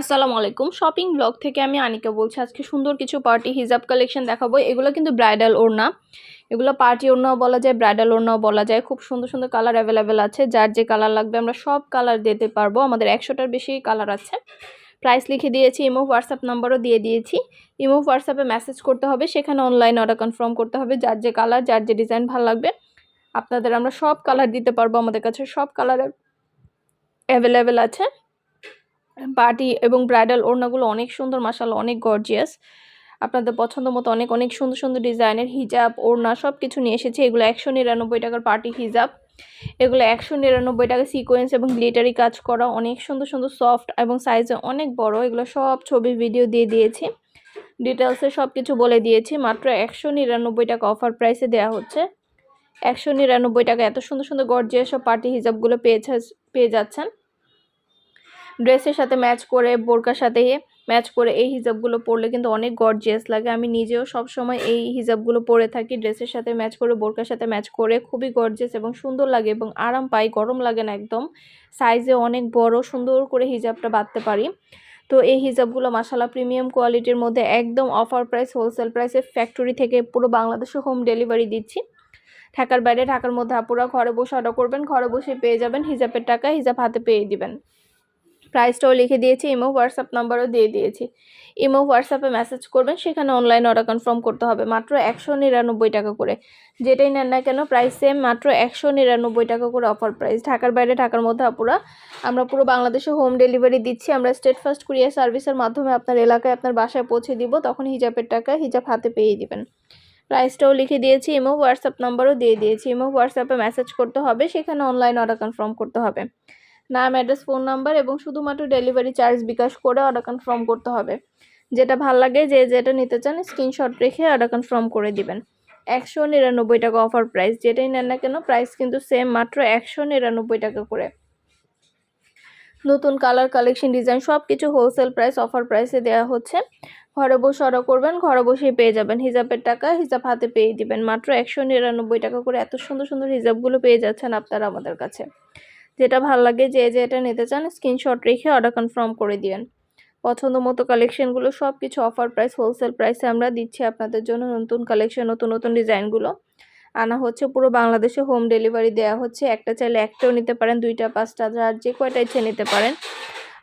আসসালামু আলাইকুম। Shopping blog থেকে আমি আনিকা বলছি, আজকে সুন্দর কিছু পার্টি হিজাব কালেকশন দেখাবো। এগুলো কিন্তু ব্রাইডাল ওড়না। এগুলো পার্টি ওড়নাও বলা যায়, ব্রাইডাল ওড়নাও বলা যায়। খুব সুন্দর সুন্দর কালার অ্যাভেলেবেল আছে। যার যে কালার লাগবে আমরা সব কালার দিতে পারব। আমাদের একশোটার বেশি কালার আছে। প্রাইস লিখে দিয়েছি, ইমো, হোয়াটসঅ্যাপ নাম্বারও দিয়ে দিয়েছি। ইমো, হোয়াটসঅ্যাপে মেসেজ করতে হবে। সেখানে অনলাইন অর্ডার কনফার্ম করতে হবে। যার যে কালার, যার যে ডিজাইন ভালো লাগবে, আপনাদের আমরা সব কালার দিতে পারব। আমাদের কাছে সব কালার অ্যাভেলেবেল আছে। পার্টি এবং ব্রাইডাল ওড়নাগুলো অনেক সুন্দর মাসাল অনেক গর্জিয়াস আপনাদের পছন্দ মতো অনেক অনেক সুন্দর সুন্দর ডিজাইনের হিজাব, ওড়না সব কিছু নিয়ে এসেছে। এগুলো একশো নিরানব্বই টাকার পার্টি হিজাব। এগুলো একশো নিরানব্বই টাকা সিকোয়েন্স এবং গ্লিটারি কাজ করা। অনেক সুন্দর সুন্দর সফট এবং সাইজে অনেক বড়। এগুলো সব ছবি ভিডিও দিয়ে দিয়েছি। ডিটেলসে সব কিছু বলে দিয়েছি। মাত্র একশো নিরানব্বই টাকা অফার প্রাইসে দেওয়া হচ্ছে। একশো নিরানব্বই টাকা এত সুন্দর সুন্দর গর্জিয়াস সব পার্টি হিজাবগুলো পেয়েছে, পেয়ে যাচ্ছেন। ড্রেসের সাথে ম্যাচ করে, বোরকার সাথে ম্যাচ করে এই হিজাবগুলো পরলে কিন্তু অনেক গর্জিয়াস লাগে। আমি নিজেও সব সময় এই হিজাবগুলো পরে থাকি, ড্রেসের সাথে ম্যাচ করে, বোরকার সাথে ম্যাচ করে। খুবই গর্জিয়াস এবং সুন্দর লাগে এবং আরাম পাই, গরম লাগে না একদম। সাইজে অনেক বড়, সুন্দর করে হিজাবটা বাঁধতে পারি। তো এই হিজাবগুলো মাসালা প্রিমিয়াম কোয়ালিটির মধ্যে একদম অফার প্রাইস হোলসেল প্রাইসে ফ্যাক্টরি থেকে পুরো বাংলাদেশে হোম ডেলিভারি দিচ্ছি। ঢাকার বাইরে, ঢাকার মধ্যে আপুরা ঘরে বসে অর্ডার করবেন, ঘরে বসে পেয়ে যাবেন, হিজাবের টাকা হিজাব হাতে পেয়ে দিবেন। প্রাইসটাও লিখে দিয়েছি ইমো হোয়াটসঅ্যাপ নাম্বারও দিয়ে দিয়েছি। ইমো হোয়াটসঅ্যাপে মেসেজ করবেন, সেখানে অনলাইন অর্ডার কনফার্ম করতে হবে, মাত্র একশো নিরানব্বই টাকা করে। যেটাই নেন না কেন প্রাইস সেম মাত্র একশো নিরানব্বই টাকা করে অফার প্রাইস ঢাকার বাইরে, ঢাকার মধ্যে আপুরা, আমরা পুরো বাংলাদেশে হোম ডেলিভারি দিচ্ছি। আমরা স্টেট ফার্স্ট কুরিয়ার সার্ভিসের মাধ্যমে আপনার এলাকায়, আপনার বাসায় পৌঁছে দিব, তখন হিজাবের টাকা হিজাব হাতে পেয়ে দিবেন। প্রাইসটাও লিখে দিয়েছি ইমো হোয়াটসঅ্যাপ নাম্বারও দিয়ে দিয়েছি। ইমো হোয়াটসঅ্যাপে মেসেজ করতে হবে, সেখানে অনলাইন অর্ডার কনফার্ম করতে হবে। নাম অ্যাড্রেস ফোন নাম্বার এবং শুধুমাত্র ডেলিভারি চার্জ বিকাশ করে অর্ডার কনফার্ম করতে হবে। যেটা ভালো লাগে, যে যেটা নিতে চান স্ক্রিনশট রেখে অর্ডার কনফার্ম করে দিবেন। একশো নিরানব্বই টাকা অফার প্রাইস যেটাই নেন না কেন প্রাইস কিন্তু সেম মাত্র একশো নিরানব্বই টাকা করে। নতুন কালার কালেকশন ডিজাইন সব কিছু হোলসেল প্রাইস অফার প্রাইসে দেওয়া হচ্ছে। ঘরে বসে অর্ডার করবেন, ঘরে বসেই পেয়ে যাবেন। হিজাবের টাকা হিজাব হাতে পেয়ে দিবেন। মাত্র একশো নিরানব্বই টাকা করে এত সুন্দর সুন্দর হিজাবগুলো পেয়ে যাচ্ছেন আপনারা আমাদের কাছে। যেটা ভালো লাগে যে যে এটা নিতে চান স্ক্রিনশট রেখে অর্ডার কনফার্ম করে দিবেন। পছন্দ মতো কালেকশনগুলো সব কিছু অফার প্রাইস হোলসেল প্রাইসে আমরা দিচ্ছি আপনাদের জন্য নতুন কালেকশন নতুন নতুন ডিজাইনগুলো আনা হচ্ছে পুরো বাংলাদেশে হোম ডেলিভারি দেওয়া হচ্ছে। একটা চাইলে একটাও নিতে পারেন, দুইটা, পাঁচটা, যার যে কয়টা ইচ্ছে নিতে পারেন।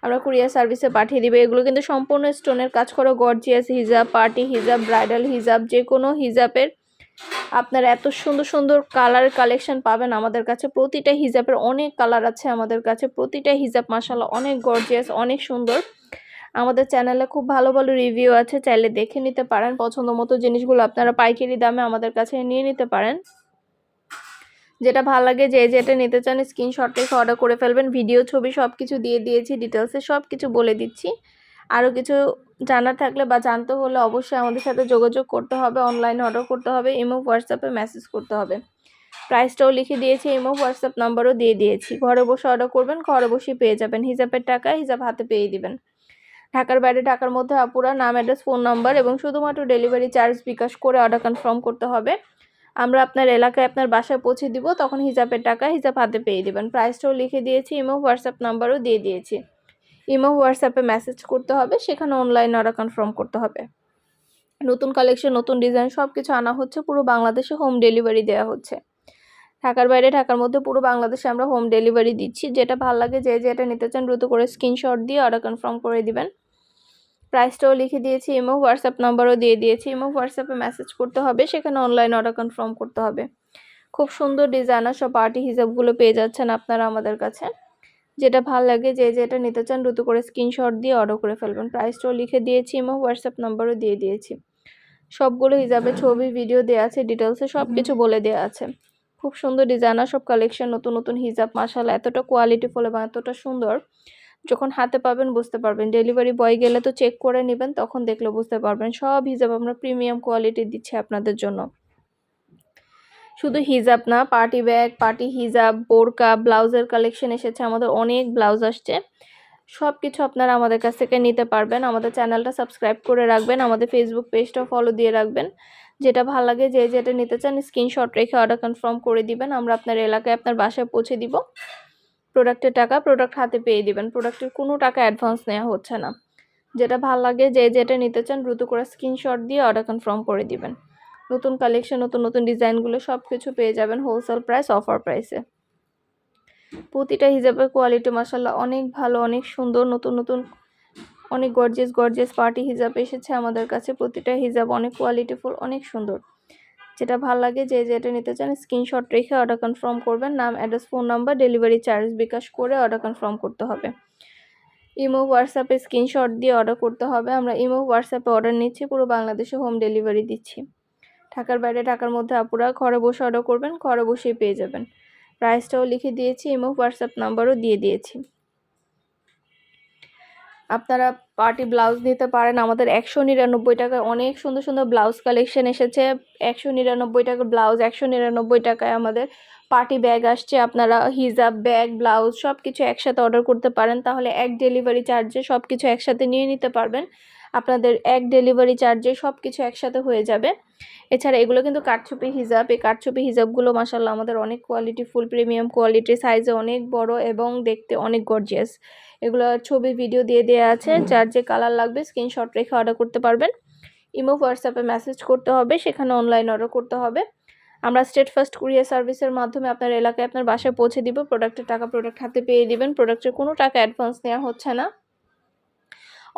আমরা কুরিয়ার সার্ভিসে পাঠিয়ে দিবে। এগুলো কিন্তু সম্পূর্ণ স্টোনের কাজ করা গর্জিয়াস হিজাব পার্টি হিজাব ব্রাইডাল হিজাব যে কোনো হিজাবের আপনার এত সুন্দর সুন্দর কালার কালেকশন পাবেন আমাদের কাছে। প্রতিটা হিজাবের অনেক কালার আছে আমাদের কাছে। প্রতিটা হিজাব মাসালা অনেক গর্জিয়াস অনেক সুন্দর। আমাদের চ্যানেলে খুব ভালো ভালো রিভিউ আছে। চাইলে দেখে নিতে পারেন। পছন্দ মতো জিনিসগুলো আপনারা পাইকারি দামে আমাদের কাছে নিয়ে নিতে পারেন। যেটা ভালো লাগে, যে যেটা নিতে চান স্ক্রিনশট রেখে অর্ডার করে ফেলবেন। ভিডিও ছবি সব কিছু দিয়ে দিয়েছি ডিটেলসে সব কিছু বলে দিচ্ছি। আরও কিছু জানার থাকলে বা জানতে হলে অবশ্যই আমাদের সাথে যোগাযোগ করতে হবে অনলাইনে অর্ডার করতে হবে ইমো হোয়াটসঅ্যাপে মেসেজ করতে হবে। প্রাইসটাও লিখে দিয়েছি ইমো হোয়াটসঅ্যাপ নাম্বারও দিয়ে দিয়েছি। ঘরে বসে অর্ডার করবেন, ঘরে বসেই পেয়ে যাবেন। হিসাবের টাকা, হিসাব হাতে পেয়ে দিবেন। ঢাকার বাইরে, ঢাকার মধ্যে আপুরা নাম অ্যাড্রেস ফোন নাম্বার এবং শুধুমাত্র ডেলিভারি চার্জ বিকাশ করে অর্ডার কনফার্ম করতে হবে। আমরা আপনার এলাকায় আপনার বাসায় পৌঁছে দিব, তখন হিসাবের টাকা, হিসাব হাতে পেয়ে দেবেন। প্রাইসটাও লিখে দিয়েছি ইমো হোয়াটসঅ্যাপ নাম্বারও দিয়ে দিয়েছি। ইমো হোয়াটসঅ্যাপে মেসেজ করতে হবে, সেখানে অনলাইন অর্ডার কনফার্ম করতে হবে। নতুন কালেকশন নতুন ডিজাইন সব কিছু আনা হচ্ছে, পুরো বাংলাদেশে হোম ডেলিভারি দেওয়া হচ্ছে। ঢাকার বাইরে, ঢাকার মধ্যে পুরো বাংলাদেশে আমরা হোম ডেলিভারি দিচ্ছি। যেটা ভালো লাগে, যে যেটা নিতে চান দ্রুত করে স্ক্রিনশট দিয়ে অর্ডার কনফার্ম করে দিবেন। প্রাইসটাও লিখে দিয়েছি, ইমো হোয়াটসঅ্যাপ নাম্বারও দিয়ে দিয়েছি। ইমো হোয়াটসঅ্যাপে মেসেজ করতে হবে, সেখানে অনলাইন অর্ডার কনফার্ম করতে হবে। খুব সুন্দর ডিজাইনার সব পার্টি হিসাবগুলো পেয়ে যাচ্ছেন আপনারা আমাদের কাছে। যেটা ভালো লাগে যে যেটা নিতে চান দ্রুত করে স্ক্রিনশট দিয়ে অর্ডার করে ফেলবেন। প্রাইসটাও লিখে দিয়েছি এবং হোয়াটসঅ্যাপ নাম্বারও দিয়ে দিয়েছি। সবগুলো হিসাবে ছবি ভিডিও দেওয়া আছে ডিটেলসে সব কিছু বলে দেওয়া আছে। খুব সুন্দর ডিজাইনার সব কালেকশন নতুন নতুন হিজাব মাসাল এতটা কোয়ালিটিফুল এবং এতটা সুন্দর। যখন হাতে পাবেন বুঝতে পারবেন। ডেলিভারি বয় গেলে তো চেক করে নেবেন তখন দেখলে বুঝতে পারবেন। সব হিজাব আমরা প্রিমিয়াম কোয়ালিটি দিচ্ছি আপনাদের জন্য। শুধু হিজাব না, পার্টি ব্যাগ, পার্টি হিজাব, বোরকা, ব্লাউজের কালেকশন এসেছে, আমাদের অনেক ব্লাউজ আসছে। সব কিছু আপনারা আমাদের কাছ থেকে নিতে পারবেন। আমাদের চ্যানেলটা সাবস্ক্রাইব করে রাখবেন, আমাদের ফেসবুক পেজটা ফলো দিয়ে রাখবেন। যেটা ভালো লাগে, যে যেটা নিতে চান স্ক্রিনশট রেখে অর্ডার কনফার্ম করে দিবেন। আমরা আপনার এলাকায় আপনার বাসায় পৌঁছে দিব। প্রোডাক্টের টাকা প্রোডাক্ট হাতে পেয়ে দিবেন। প্রোডাক্টের কোনো টাকা অ্যাডভান্স নেওয়া হচ্ছে না। যেটা ভালো লাগে, যে যেটা নিতে চান, দ্রুত করে স্ক্রিনশট দিয়ে অর্ডার কনফার্ম করে দিবেন। নতুন কালেকশন নতুন নতুন ডিজাইনগুলো সব কিছু পেয়ে যাবেন হোলসেল প্রাইস অফার প্রাইসে প্রতিটা হিজাবের কোয়ালিটি মাসাল্লাহ অনেক ভালো, অনেক সুন্দর, নতুন নতুন, অনেক গর্জিয়াস গর্জেস পার্টি হিজাব এসেছে আমাদের কাছে। প্রতিটা হিজাব অনেক কোয়ালিটিফুল অনেক সুন্দর। যেটা ভালো লাগে যে যেটা নিতে চান স্ক্রিনশট রেখে অর্ডার কনফার্ম করবেন। নাম address phone number delivery charge bKash করে অর্ডার কনফার্ম করতে হবে। ইমো হোয়াটসঅ্যাপে স্ক্রিনশট দিয়ে অর্ডার করতে হবে। আমরা ইমো হোয়াটসঅ্যাপে অর্ডার নিচ্ছি, পুরো বাংলাদেশে হোম ডেলিভারি দিচ্ছি। ঢাকার বাইরে, ঢাকার মধ্যে আপুরা ঘরে বসে অর্ডার করবেন, ঘরে বসেই পেয়ে যাবেন। প্রাইসটাও লিখে দিয়েছি ইমো হোয়াটসঅ্যাপ নাম্বারও দিয়ে দিয়েছি। আপনারা পার্টি ব্লাউজ নিতে পারেন, আমাদের একশো নিরানব্বই টাকায় অনেক সুন্দর সুন্দর ব্লাউজ কালেকশন এসেছে। একশো নিরানব্বই টাকার ব্লাউজ একশো নিরানব্বই টাকায় আমাদের পার্টি ব্যাগ আসছে। আপনারা হিজাব ব্যাগ ব্লাউজ সব কিছু একসাথে অর্ডার করতে পারেন, তাহলে এক ডেলিভারি চার্জে সব কিছু একসাথে নিয়ে নিতে পারবেন। আপনাদের এক ডেলিভারি চার্জে সব কিছু একসাথে হয়ে যাবে। এছাড়া এগুলো কিন্তু কাঠছুপি হিজাব, এই কাঠছুপি হিজাবগুলো মাসাল্লাহ আমাদের অনেক কোয়ালিটি ফুল প্রিমিয়াম কোয়ালিটি সাইজে অনেক বড় এবং দেখতে অনেক গর্জিয়াস এগুলো ছবি ভিডিও দিয়ে দেওয়া আছে, যার যে কালার লাগবে স্ক্রিনশট রেখে অর্ডার করতে পারবেন। ইমো হোয়াটসঅ্যাপে মেসেজ করতে হবে, সেখানে অনলাইন অর্ডার করতে হবে। আমরা স্টেট ফার্স্ট কুরিয়ার সার্ভিসের মাধ্যমে আপনার এলাকায় আপনার বাসায় পৌঁছে দিব প্রোডাক্টের টাকা প্রোডাক্ট হাতে পেয়ে দিবেন প্রোডাক্টের কোনো টাকা অ্যাডভান্স নেওয়া হচ্ছে না।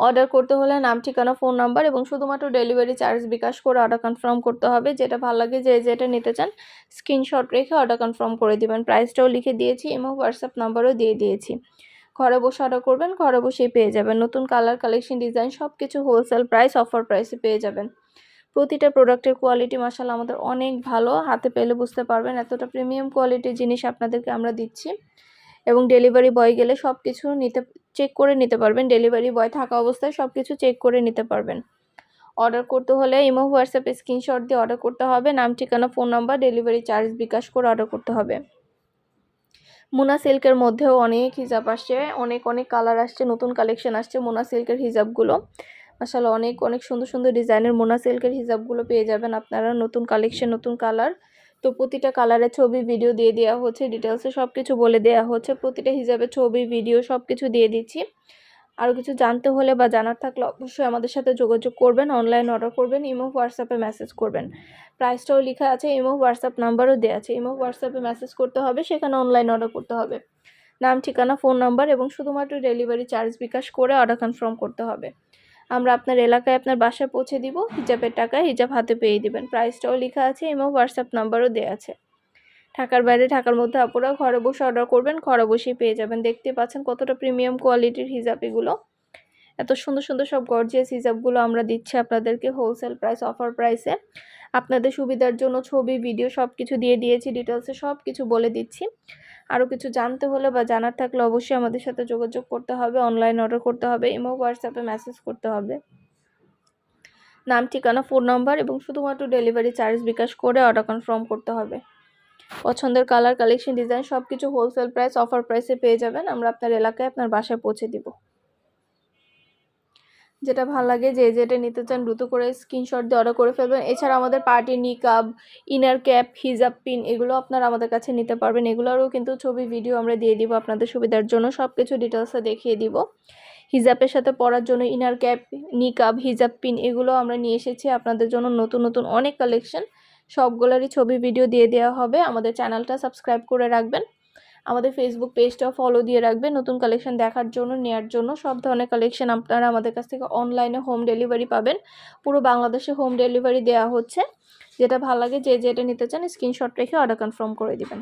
অর্ডার করতে হলে নাম, ঠিকানা, ফোন নাম্বার এবং শুধুমাত্র ডেলিভারি চার্জ বিকাশ করে অর্ডার কনফার্ম করতে হবে। যেটা ভালো লাগে যে, যেটা নিতে চান, স্ক্রিনশট রেখে অর্ডার কনফার্ম করে দিবেন। প্রাইসটাও লিখে দিয়েছি এবং হোয়াটসঅ্যাপ নাম্বারও দিয়ে দিয়েছি। ঘরে বসে অর্ডার করবেন, ঘরে বসেই পেয়ে যাবেন। নতুন কালার, কালেকশন, ডিজাইন সব কিছু হোলসেল প্রাইস অফার প্রাইসে পেয়ে যাবেন। প্রতিটা প্রোডাক্টের কোয়ালিটি মাসাল আমাদের অনেক ভালো। হাতে পেলে বুঝতে পারবেন এতটা প্রিমিয়াম কোয়ালিটির জিনিস আপনাদেরকে আমরা দিচ্ছি। এবং ডেলিভারি বয় গেলে সব কিছু নিতে চেক করে নিতে পারবেন। ডেলিভারি বয় থাকা অবস্থায় সব কিছু চেক করে নিতে পারবেন। অর্ডার করতে হলে ইমো, হোয়াটসঅ্যাপে স্ক্রিনশট দিয়ে অর্ডার করতে হবে। নাম, ঠিকানা phone number delivery charge bKash করে অর্ডার করতে হবে। মুনা সিল্কের মধ্যেও অনেক হিজাব আসছে। অনেক অনেক কালার আসছে। নতুন কালেকশন আসছে মুনা সিল্কের হিজাবগুলো। আসলে অনেক অনেক সুন্দর সুন্দর ডিজাইনের মোনা সিল্কের হিজাবগুলো পেয়ে যাবেন আপনারা। নতুন কালেকশন নতুন কালার তো প্রতিটা কালারের ছবি ভিডিও দিয়ে দেওয়া হচ্ছে ডিটেলসে সব কিছু বলে দেওয়া হচ্ছে, প্রতিটা হিসাবে ছবি ভিডিও সব কিছু দিয়ে দিচ্ছি। আরও কিছু জানতে হলে বা জানার থাকলে অবশ্যই আমাদের সাথে যোগাযোগ করবেন অনলাইন অর্ডার করবেন, ইমো, হোয়াটসঅ্যাপে মেসেজ করবেন। প্রাইসটাও লেখা আছে, ইমো, হোয়াটসঅ্যাপ নাম্বারও দেওয়া আছে, ইমো, হোয়াটসঅ্যাপে মেসেজ করতে হবে, সেখানে অনলাইন অর্ডার করতে হবে। নাম, ঠিকানা ফোন নাম্বার এবং শুধুমাত্র ডেলিভারি চার্জ বিকাশ করে অর্ডার কনফার্ম করতে হবে। আমরা আপনার এলাকায় আপনার বাসায় পৌঁছে দিব, হিজাবের টাকা হিজাব হাতে পেয়ে দিবেন। প্রাইসটাও লেখা আছে, এবং হোয়াটসঅ্যাপ নাম্বারও দেওয়া আছে। ঢাকার বাইরে, ঢাকার মধ্যে আপনারা ঘরে বসে অর্ডার করবেন, ঘরে বসেই পেয়ে যাবেন। দেখতে পাচ্ছেন কতটা প্রিমিয়াম কোয়ালিটির হিজাব এগুলো। এত সুন্দর সুন্দর সব গর্জিয়াস হিজাবগুলো আমরা দিচ্ছি আপনাদেরকে হোলসেল প্রাইস অফার প্রাইসে আপনাদের সুবিধার জন্য ছবি ভিডিও সব কিছু দিয়ে দিয়েছি ডিটেলসে সব কিছু বলে দিচ্ছি। আরও কিছু জানতে হলে বা জানার থাকলে অবশ্যই আমাদের সাথে যোগাযোগ করতে হবে অনলাইন অর্ডার করতে হবে ইমো হোয়াটসঅ্যাপে মেসেজ করতে হবে। নাম, ঠিকানা ফোন নাম্বার এবং শুধুমাত্র ডেলিভারি চার্জ বিকাশ করে অর্ডার কনফার্ম করতে হবে। পছন্দের কালার কালেকশন ডিজাইন সব কিছু হোলসেল প্রাইস অফার প্রাইসে পেয়ে যাবেন। আমরা আপনার এলাকায় আপনার বাসায় পৌঁছে দিব। যেটা ভালো লাগে, যে যেটা নিতে চান দ্রুত করে স্ক্রিনশট দিয়ে অর্ডার করে ফেলবেন। এছাড়া আমাদের পার্টি নিকাব ইনার ক্যাপ হিজাব পিন এগুলো আপনারা আমাদের কাছে নিতে পারবেন। এগুলোরও কিন্তু ছবি ভিডিও আমরা দিয়ে দিব আপনাদের সুবিধার জন্য। সব কিছু ডিটেলসে দেখিয়ে দিব। হিজাবের সাথে পরার জন্য ইনার ক্যাপ নিকাব হিজাব পিন এগুলো আমরা নিয়ে এসেছি আপনাদের জন্য। নতুন নতুন অনেক কালেকশন সবগুলোরই ছবি ভিডিও দিয়ে দেওয়া হবে। আমাদের চ্যানেলটা সাবস্ক্রাইব করে রাখবেন। আমাদের ফেসবুক পেজটাও ফলো দিয়ে রাখবে। নতুন কালেকশন দেখার জন্য নেওয়ার জন্য সব ধরনের কালেকশন আপনারা আমাদের কাছ থেকে অনলাইনে হোম ডেলিভারি পাবেন। পুরো বাংলাদেশে হোম ডেলিভারি দেওয়া হচ্ছে। যেটা ভালো লাগে, যে যেটা নিতে চান স্ক্রিনশট রেখে অর্ডার কনফার্ম করে দিবেন।